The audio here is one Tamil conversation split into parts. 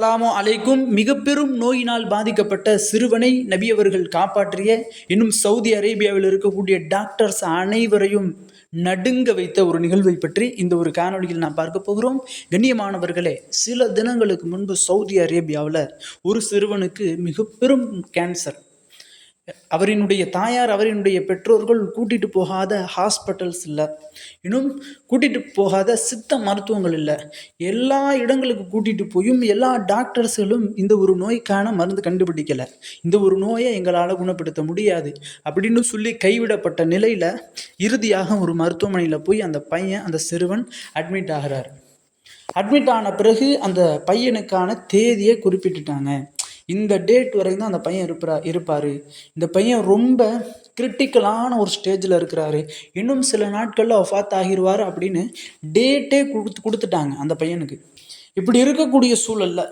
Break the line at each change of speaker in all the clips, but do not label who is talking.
அலாமோ அலைக்கும். மிக பெரும் நோயினால் பாதிக்கப்பட்ட சிறுவனை நபி அவர்கள் காப்பாற்றிய இன்னும் சவுதி அரேபியாவில் இருக்கக்கூடிய டாக்டர்ஸ் அனைவரையும் நடுங்க வைத்த ஒரு நிகழ்வை பற்றி இந்த ஒரு காணொலியில் நாம் பார்க்க போகிறோம். கண்ணியமானவர்களே சில தினங்களுக்கு முன்பு சவுதி அரேபியாவில் ஒரு சிறுவனுக்கு மிக பெரும் கேன்சர் அவரினுடைய தாயார் அவரினுடைய பெற்றோர்கள் கூட்டிட்டு போகாத ஹாஸ்பிட்டல்ஸ் இல்லை. இன்னும் கூட்டிட்டு போகாத சித்த மருத்துவங்கள் இல்லை. எல்லா இடங்களுக்கு கூட்டிட்டு போயும் எல்லா டாக்டர்ஸ்களும் இந்த ஒரு நோய்க்கான மருந்து கண்டுபிடிக்கல. இந்த ஒரு நோயை எங்களால் குணப்படுத்த முடியாது. அப்படின்னு சொல்லி கைவிடப்பட்ட நிலையில் இறுதியாக ஒரு மருத்துவமனையில் போய் அந்த பையன் அந்த சிறுவன் அட்மிட் ஆகிறார். அட்மிட் ஆன பிறகு அந்த பையனுக்கான தேதியை குறிப்பிட்டுட்டாங்க. இந்த டேட் வரைக்கும் தான் அந்த பையன் இருப்பா இருப்பார். இந்த பையன் ரொம்ப கிரிட்டிக்கலான ஒரு ஸ்டேஜில் இருக்கிறாரு. இன்னும் சில நாட்களில் ஒஃபாத் ஆகிடுவார் அப்படின்னு டேட்டே கொடுத்து கொடுத்துட்டாங்க அந்த பையனுக்கு. இப்படி இருக்கக்கூடிய சூழல்ல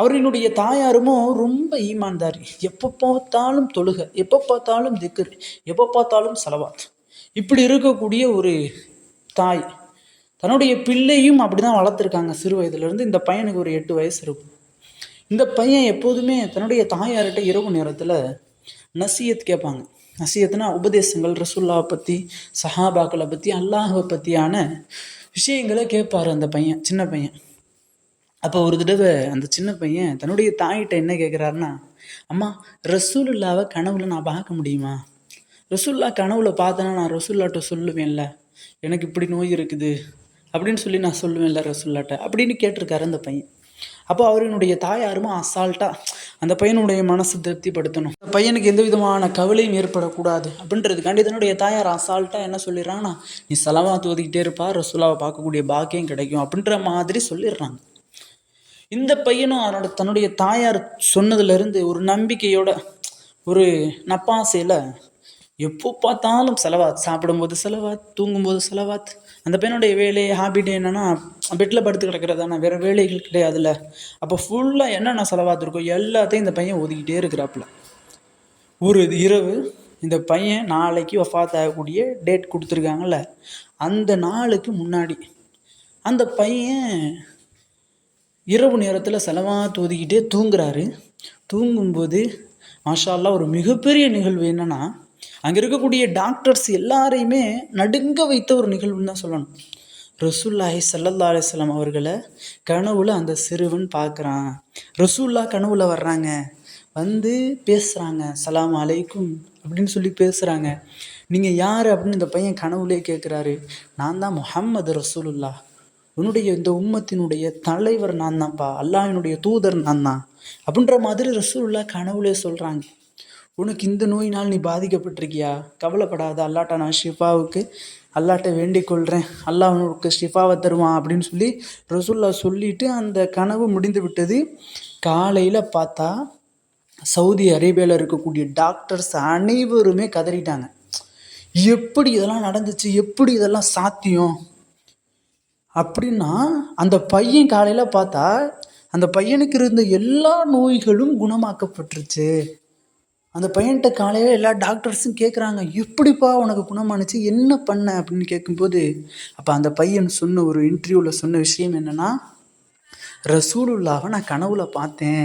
அவரினுடைய தாயாருமோ ரொம்ப ஈமான்தாரி. எப்போ பார்த்தாலும் தொழுக எப்போ பார்த்தாலும் திக்கர் எப்போ பார்த்தாலும் செலவாத். இப்படி இருக்கக்கூடிய ஒரு தாய் தன்னுடைய பிள்ளையும் அப்படி தான் வளர்த்துருக்காங்க. சிறு வயதுலேருந்து இந்த பையனுக்கு ஒரு எட்டு வயசு இருக்கும். இந்த பையன் எப்போதுமே தன்னுடைய தாயார்கிட்ட இரவு நேரத்தில் நசியத் கேட்பாங்க. நசியத்னா உபதேசங்கள் ரசுல்லாவை பற்றி சஹாபாக்களை பற்றி அல்லாஹை பற்றியான விஷயங்களை கேட்பார் அந்த பையன் சின்ன பையன். அப்போ ஒரு தடவை அந்த சின்ன பையன் தன்னுடைய தாயிட்ட என்ன கேட்குறாருன்னா அம்மா ரசூலுல்லாவை கனவுல நான் பார்க்க முடியுமா? ரசூல்லா கனவுல பார்த்தேன்னா நான் ரசூல்லாட்ட சொல்லுவேன்ல எனக்கு இப்படி நோய் இருக்குது அப்படின்னு சொல்லி நான் சொல்லுவேன்ல ரசூல்லாட்ட அப்படின்னு கேட்டிருக்காரு அந்த பையன். அப்போ அவரினுடைய தாயாருமா அசால்ட்டாக அந்த பையனுடைய மனசு திருப்திப்படுத்தணும். அந்த பையனுக்கு எந்த விதமான கவலையும் ஏற்படக்கூடாது. அப்படின்றதுக்காண்டி தன்னுடைய தாயார் அசால்ட்டாக என்ன சொல்லிடுறாங்கன்னா நீ செலவாத்து ஒதுக்கிட்டே இருப்பா ரசூலாவை பார்க்கக்கூடிய பாக்கியம் கிடைக்கும் அப்படின்ற மாதிரி சொல்லிடுறாங்க. இந்த பையனும் அவனோட தன்னுடைய தாயார் சொன்னதுலேருந்து ஒரு நம்பிக்கையோட ஒரு நப்பாசையில் எப்போ பார்த்தாலும் செலவாத் சாப்பிடும்போது செலவாத் தூங்கும்போது செலவாத். அந்த பையனுடைய வேலை ஹாபிட் என்னென்னா பெட்டில் படுத்து கிடக்கிறதான வேறு வேலைகள் கிடையாதுல்ல. அப்போ ஃபுல்லாக என்னென்ன செலவாத் இருக்கோ எல்லாத்தையும் இந்த பையன் ஒதுக்கிட்டே இருக்கிறாப்புல. ஒரு இரவு இந்த பையன் நாளைக்கு வஃபாத் ஆகக்கூடிய டேட் கொடுத்துருக்காங்கல்ல அந்த நாளுக்கு முன்னாடி அந்த பையன் இரவு நேரத்தில் செலவாக ஒதுக்கிட்டே தூங்குறாரு. தூங்கும்போது மாஷா ஒரு மிகப்பெரிய நிகழ்வு என்னென்னா அங்கே இருக்கக்கூடிய டாக்டர்ஸ் எல்லாரையுமே நடுங்க வைத்த ஒரு நிகழ்வுன்னு தான் சொல்லணும். ரசூல்லாஹி சல்லல்லா அலிஸ்லாம் அவர்களை கனவுல அந்த சிறுவன் பார்க்குறான். ரசூல்லா கனவுல வர்றாங்க. வந்து பேசுகிறாங்க சலாம் அலைக்கும் அப்படின்னு சொல்லி பேசுகிறாங்க நீங்கள் யார்? அப்படின்னு இந்த பையன் கனவுலே கேட்குறாரு நான் தான் முஹம்மது ரசூலுல்லா உன்னுடைய இந்த உம்மத்தினுடைய தலைவர் நான் தான்ப்பா. அல்லாஹினுடைய தூதர் நான் தான். அப்படின்ற மாதிரி ரசூல்லா கனவுலே சொல்கிறாங்க உனக்கு இந்த நோயினால் நீ பாதிக்கப்பட்டிருக்கியா? கவலைப்படாத அல்லாட்டா நான் ஷிஃபாவுக்கு அல்லாட்ட வேண்டிக் கொள்கிறேன் அல்லாஹ் உனக்கு ஷிஃபாவை தருவான் அப்படின்னு சொல்லி ரசூல்லா சொல்லிட்டு அந்த கனவு முடிந்து விட்டது. காலையில் பார்த்தா சவுதி அரேபியாவில் இருக்கக்கூடிய டாக்டர்ஸ் அனைவருமே கதறிட்டாங்க. எப்படி இதெல்லாம் நடந்துச்சு? எப்படி இதெல்லாம் சாத்தியம்? அப்படின்னா அந்த பையன் காலையில் பார்த்தா அந்த பையனுக்கு இருந்த எல்லா நோய்களும் குணமாக்கப்பட்டுருச்சு. அந்த பையன்கிட்ட காலையில் எல்லா டாக்டர்ஸும் கேட்குறாங்க எப்படிப்பா உனக்கு குணமானுச்சு? என்ன பண்ண? அப்படின்னு கேட்கும்போது அப்போ அந்த பையன் சொன்ன ஒரு இன்டர்வியூவில் சொன்ன விஷயம் என்னென்னா ரசூலுல்லாவை நான் கனவுல பார்த்தேன்.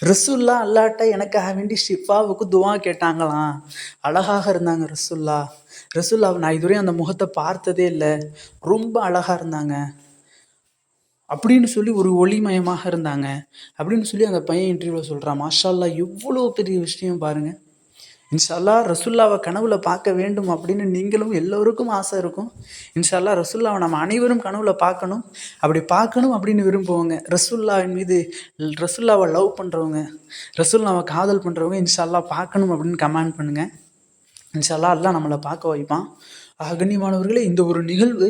ரசுல்லா அல்லாட்ட எனக்காக வேண்டி ஷிஃபாவுக்கு துவா கேட்டாங்களாம். அழகாக இருந்தாங்க ரசுல்லா. ரசுல்லா நான் இதுவரையும் அந்த முகத்தை பார்த்ததே இல்லை. ரொம்ப அழகாக இருந்தாங்க. அப்படின்னு சொல்லி ஒரு ஒளிமயமாக இருந்தாங்க. அப்படின்னு சொல்லி அந்த பையன் இன்டர்வியூவில் சொல்கிறான் மாஷால்லா எவ்வளோ பெரிய விஷயம் பாருங்கள் இன்ஷால்லா ரசுல்லாவை கனவுல பார்க்க வேண்டும் அப்படின்னு நீங்களும் எல்லோருக்கும் ஆசை இருக்கும். இன்ஷால்லா ரசுல்லாவை நம்ம அனைவரும் கனவுல பார்க்கணும். அப்படி பார்க்கணும் அப்படின்னு விரும்புவாங்க. ரசுல்லாவின் மீது ரசுல்லாவை லவ் பண்ணுறவங்க ரசுல்லாவை காதல் பண்ணுறவங்க இன்ஷால்லா பார்க்கணும் அப்படின்னு கமெண்ட் பண்ணுங்கள் இன்ஷால்லா எல்லாம் நம்மளை பார்க்க வைப்பான். கண்ணியமானவர்களே இந்த ஒரு நிகழ்வு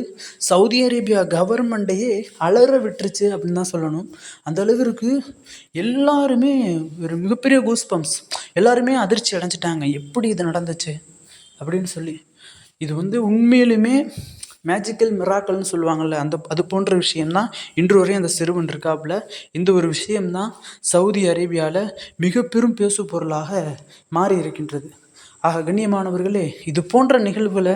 சவுதி அரேபியா கவர்மெண்ட்டையே அலற விட்டுருச்சு அப்படின்னு தான் சொல்லணும். அந்த அளவிற்கு எல்லாருமே ஒரு மிகப்பெரிய கூஸ் பம்ப்ஸ் எல்லாருமே அதிர்ச்சி அடைஞ்சிட்டாங்க. எப்படி இது நடந்துச்சு? அப்படின்னு சொல்லி. இது வந்து உண்மையிலுமே மேஜிக்கல் மிராக்கல்னு சொல்லுவாங்கள்ல அந்த அது போன்ற விஷயம்தான் இன்று வரையும் அந்த சிறுவன் இருக்காப்புல. இந்த ஒரு விஷயம்தான் சவுதி அரேபியாவில் மிக பெரும் பேசு பொருளாக மாறி இருக்கின்றது ஆக கண்ணியமானவர்களே இது போன்ற நிகழ்வுகளை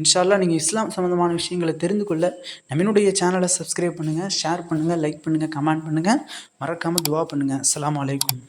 இன்ஷால்லா நீங்கள் இஸ்லாம் சம்மந்தமான விஷயங்களை தெரிந்து கொள்ள நம்மளுடைய சேனலை சப்ஸ்கிரைப் பண்ணுங்கள் ஷேர் பண்ணுங்கள் லைக் பண்ணுங்கள் கமெண்ட் பண்ணுங்கள் மறக்காமல் துவா பண்ணுங்கள் அஸ்ஸலாமு அலைக்கும்.